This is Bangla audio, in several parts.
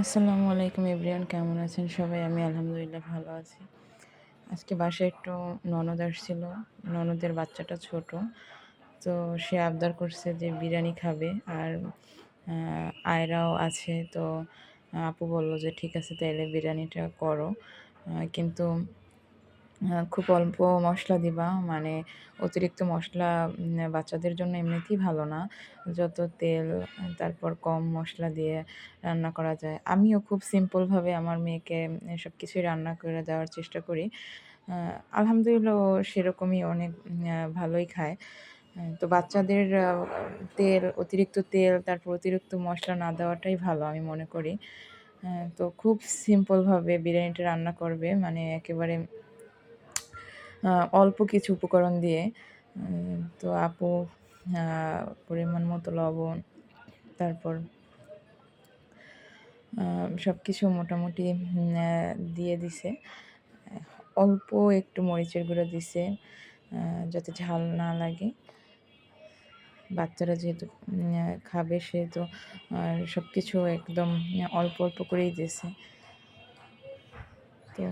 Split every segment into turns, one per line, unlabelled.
আসসালামু আলাইকুম এভরিয়ান কেমন আছেন সবাই? আমি আলহামদুলিল্লাহ ভালো আছি। আজকে বাসায় একটু ননদ আসছিল। ননদের বাচ্চাটা ছোট। তো সে আবদার করছে যে বিরিয়ানি খাবে। আর আয়রাও আছে। তো, আপু বলল যে, ঠিক আছে, তাইলে বিরিয়ানিটা করো। কিন্তু খুব অল্প মশলা দিবা। মানে অতিরিক্ত মশলা বাচ্চাদের জন্য এমনিতেই ভালো না। যত তেল, তারপর কম মশলা দিয়ে রান্না করা যায়। আমিও খুব সিম্পলভাবে আমার মেয়েকে সব কিছুই রান্না করে দেওয়ার চেষ্টা করি। আলহামদুলিল্লাহ সেরকমই অনেক ভালোই খায়। তো বাচ্চাদের তেল, অতিরিক্ত তেল, তারপর অতিরিক্ত মশলা না দেওয়াটাই ভালো আমি মনে করি। তো খুব সিম্পলভাবে বিরিয়ানিটা রান্না করবে। মানে একেবারে অল্প কিছু উপকরণ দিয়ে তো আপু পরিমাণ মতো লবণ, তারপর সব কিছু মোটামুটি দিয়ে দিছে। অল্প একটু মরিচের গুঁড়ো দিছে যাতে ঝাল না লাগে। বাচ্চারা যেহেতু খাবে, সেহেতু সব কিছু একদম, অল্প অল্প করেই দিয়েছে তো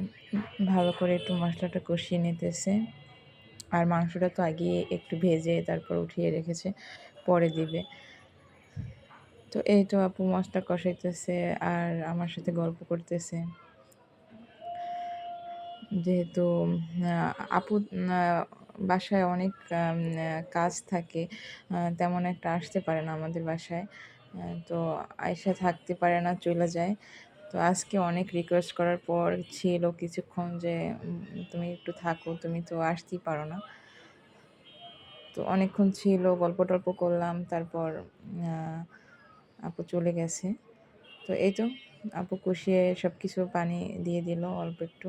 ভালো করে একটু মশলাটা কষিয়ে নিতেছে। আর মাংসটা তো আগে একটু ভেজে তারপর উঠিয়ে রেখেছে, পরে দিবে। তো এই তো আপু মশলা কষাইতেছে আর আমার সাথে গল্প করতেছে। যেহেতু আপু বাসায় অনেক কাজ থাকে তেমন একটা আসতে পারে না আমাদের বাসায়। তো আয়সা থাকতে পারে না, চলে যায়। তো আজকে অনেক রিকোয়েস্ট করার পর ছিল কিছুক্ষণ যে তুমি একটু থাকো, তুমি তো আসতেই পারো না। তো অনেকক্ষণ ছিল গল্প টল্প করলাম, তারপর আপু চলে গেছে। তো এই তো, আপু কষিয়ে সব কিছু পানি দিয়ে দিল অল্প একটু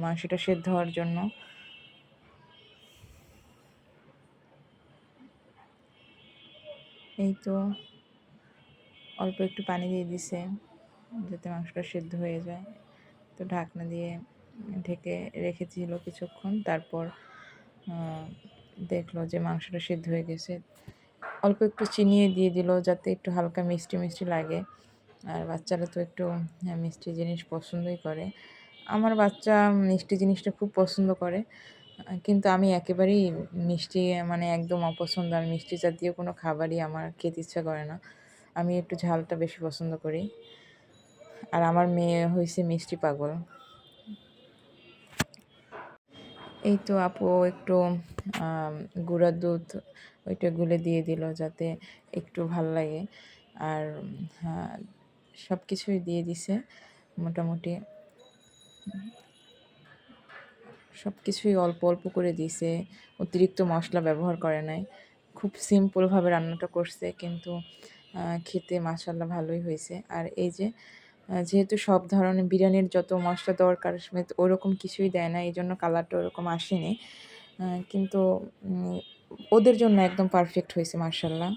মাংসটা সেদ্ধ হওয়ার জন্য। এই তো, অল্প একটু পানি দিয়ে দিছে। যাতে মাংসটা সেদ্ধ হয়ে যায়। তো ঢাকনা দিয়ে ঢেকে রেখেছিল কিছুক্ষণ। তারপর দেখল যে মাংসটা সেদ্ধ হয়ে গেছে। অল্প একটু চিনিয়ে দিয়ে দিল যাতে একটু হালকা মিষ্টি মিষ্টি লাগে। আর বাচ্চারা তো একটু মিষ্টি জিনিস পছন্দই করে। আমার বাচ্চা মিষ্টি জিনিসটা খুব পছন্দ করে। কিন্তু আমি একেবারেই মিষ্টি মানে একদম অপছন্দ। আর মিষ্টি জাতীয় কোনো খাবারই আমার খেতে ইচ্ছা করে না। আমি একটু ঝালটা বেশি পছন্দ করি। আর আমার মেয়ে হয়েছে মিষ্টি পাগল। এই তো আপু একটু গুঁড়ার দুধ ওইটা গুলে দিয়ে দিল যাতে একটু ভালো লাগে। আর হ্যাঁ সব কিছুই দিয়ে দিছে মোটামুটি। সব কিছুই অল্প অল্প করে দিছে, অতিরিক্ত মশলা ব্যবহার করে নাই। খুব সিম্পলভাবে রান্নাটা করছে কিন্তু খেতে মাসাল্লাহ ভালোই হয়েছে। আর এই যে যেহেতু সব ধরনের বিরিয়ানির যত মশলা দরকার ওরকম কিছুই দেয় না এই জন্য কালারটা ওরকম আসেনি। কিন্তু ওদের জন্য একদম পারফেক্ট হয়েছে মার্শাল্লাহ